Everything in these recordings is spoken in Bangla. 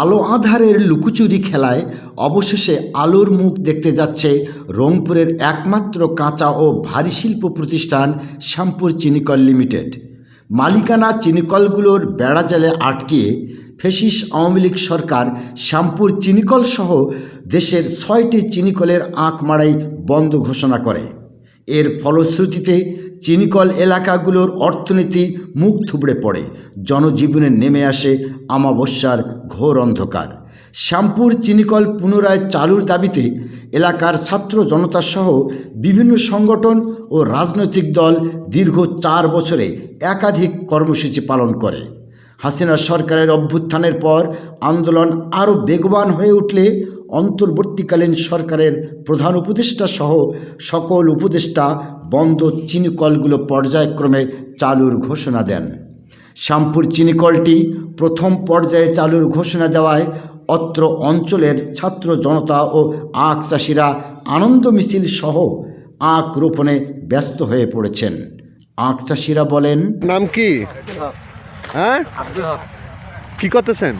আলো আধারের লুকোচুরি খেলায় অবশেষে আলোর মুখ দেখতে যাচ্ছে রংপুরের একমাত্র কাঁচা ও ভারী শিল্প প্রতিষ্ঠান শ্যামপুর চিনিকল লিমিটেড। মালিকানা চিনিকলগুলোর বেড়াজালে আটকিয়ে ফেসিস আওয়ামী লীগ সরকার শ্যামপুর চিনিকল সহ দেশের ছয়টি চিনিকলের আঁক মারাই বন্ধ ঘোষণা করে। এর ফলশ্রুতিতে চিনিকল এলাকাগুলোর অর্থনীতি মুখ থুবড়ে পড়ে। জনজীবনে নেমে আসে আমাবস্যার ঘোর অন্ধকার। শ্যামপুর চিনিকল পুনরায় চালুর দাবিতে এলাকার ছাত্র জনতা সহ বিভিন্ন সংগঠন ও রাজনৈতিক দল দীর্ঘ চার বছরে একাধিক কর্মসূচি পালন করে। হাসিনা সরকারের অভ্যুত্থানের পর আন্দোলন আরও বেগবান হয়ে উঠলে অন্তর্বর্তীকালীন সরকারের প্রধান উপদেষ্টা সহ সকল উপদেষ্টা বন্ধ চিনিকলগুলো পর্যায়ক্রমে চালুর ঘোষণা দেন। শ্যামপুর চিনিকলটি প্রথম পর্যায়ে চালুর ঘোষণা দেওয়ায় অত্র অঞ্চলের ছাত্র জনতা ও আখ চাষিরা আনন্দ মিছিল সহ আখ রোপণে ব্যস্ত হয়ে পড়েছেন। আখ চাষিরা বলেন নাম কি? হ্যাঁ? কি করতেছেন?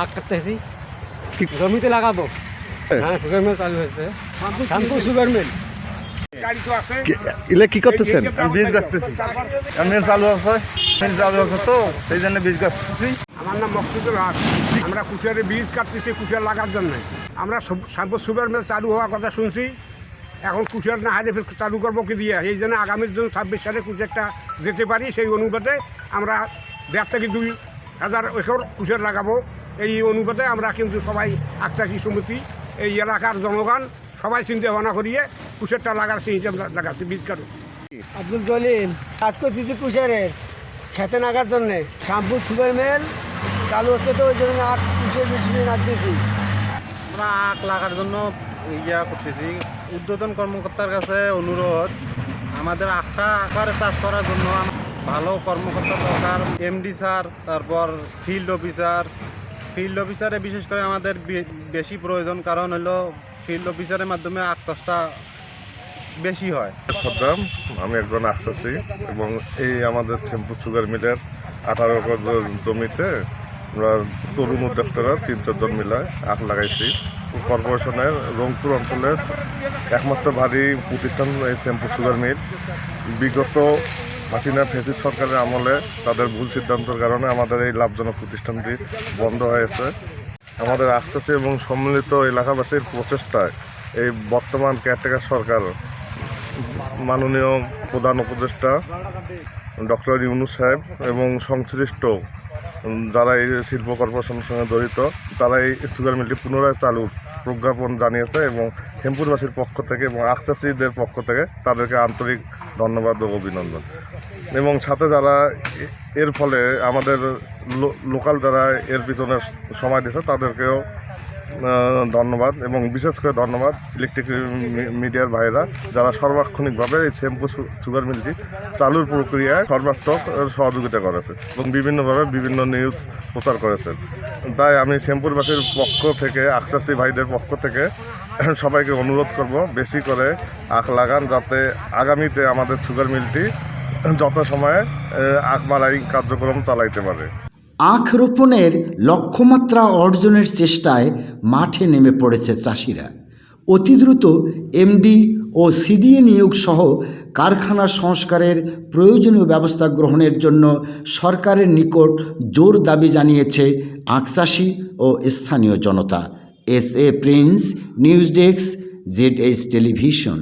আগ কাটতেছি। জমিতে লাগাবো। হ্যাঁ। হ্যাঁ সুগার মিল চালু হয়েছে। Sugar mill. কি করতেছেন? বীজ গাছতেছি চালু আছে এমনি চালু আছে তো সেই জন্য বীজ গাছতেছি আমার নাম মকসুদুল হক। আমরা কুচিয়ারে বীজ কাটতেছি কুচিয়ার লাগার জন্য। আমরা মিল চালু হওয়ার কথা শুনছি। এখন কুচিয়ার না ফের চালু করব কি দিয়ে? এই জন্য আগামীর জন্য ছাব্বিশ সালে কুচিয়ারটা যেতে পারি সেই অনুপাতে আমরা দেড় থেকে দুই হাজার একর কুচিয়ার লাগাবো। এই অনুপাতে আমরা কিন্তু সবাই আকচাকি সমিতি এই এলাকার জনগণ সবাই চিন্তা ভাবনা করিয়ে কুচিয়ারটা লাগার সেই হিসাব লাগাচ্ছি বীজ কাটু। আব্দুল জলিল কাজ করতেছি কুশারের খেতে নাগার জন্যে। শ্যাম্পু সুগার মেল চালু হচ্ছে তো ওই জন্য আখ কুশের বেশি নাচতেছি আমরা আখ লাগার জন্য ইয়া করতেছি। উদ্বোধন কর্মকর্তার কাছে অনুরোধ আমাদের আখটা আকারে চাষ করার জন্য ভালো কর্মকর্তা দরকার। এমডি স্যার তারপর ফিল্ড অফিসার ফিল্ড অফিসারে বিশেষ করে আমাদের বেশি প্রয়োজন, কারণ হলো ফিল্ড অফিসারের মাধ্যমে আখ চাষটা বেশি হয়। সদ্দাম আমি একজন আশ্বাসী এবং এই আমাদের শ্যাম্পু সুগার মিলের আঠারো একর জমিতে আমরা তরুণ উদ্যোক্তারা তিন চারজন মিলায় আখ লাগাইছি। কর্পোরেশনের রংপুর অঞ্চলের একমাত্র ভারী প্রতিষ্ঠান এই শ্যাম্পু সুগার মিল বিগত হাসিনা ফেসিস সরকারের আমলে তাদের ভুল সিদ্ধান্তের কারণে আমাদের এই লাভজনক প্রতিষ্ঠানটি বন্ধ হয়েছে আমাদের আশ্বাসী এবং সম্মিলিত এলাকাবাসীর প্রচেষ্টায় এই বর্তমান কেয়ারটেকার সরকার মাননীয় প্রধান উপদেষ্টা ডক্টর ইউনু সাহেব এবং সংশ্লিষ্ট যারা এই শিল্প কর্পোরেশনের সঙ্গে জড়িত, তারা এই সুগার মিলটি পুনরায় চালুর প্রজ্ঞাপন জানিয়েছে এবং হেমপুরবাসীর পক্ষ থেকে এবং আখচাষিদের পক্ষ থেকে তাদেরকে আন্তরিক ধন্যবাদ ও অভিনন্দন। এবং সাথে যারা এর ফলে আমাদের লোকাল যারা এর পিছনে সময় দিয়েছে, তাদেরকেও ধন্যবাদ এবং বিশেষ করে ধন্যবাদ ইলেকট্রিক মিডিয়ার ভাইরা যারা সর্বাক্ষণিকভাবে এই শ্যাম্পু সুগার মিলটি চালুর প্রক্রিয়ায় সর্বাত্মক সহযোগিতা করেছে এবং বিভিন্নভাবে বিভিন্ন নিউজ প্রচার করেছেন তাই আমি শ্যাম্পুরবাসীর পক্ষ থেকে আখচাষি ভাইদের পক্ষ থেকে সবাইকে অনুরোধ করব বেশি করে আখ লাগান যাতে আগামীতে আমাদের সুগার মিলটি যথাসময়ে আহ, আখ মারাই কার্যক্রম চালাইতে পারে। আখ রোপণের লক্ষ্যমাত্রা অর্জনের চেষ্টায় মাঠে নেমে পড়েছে চাষিরা। অতি দ্রুত এমডি ও সিডিএ নিয়োগ সহ কারখানা সংস্কারের প্রয়োজনীয় ব্যবস্থা গ্রহণের জন্য সরকারের নিকট জোর দাবি জানিয়েছে আখচাষি ও স্থানীয় জনতা। S A Prince news desk Z H television.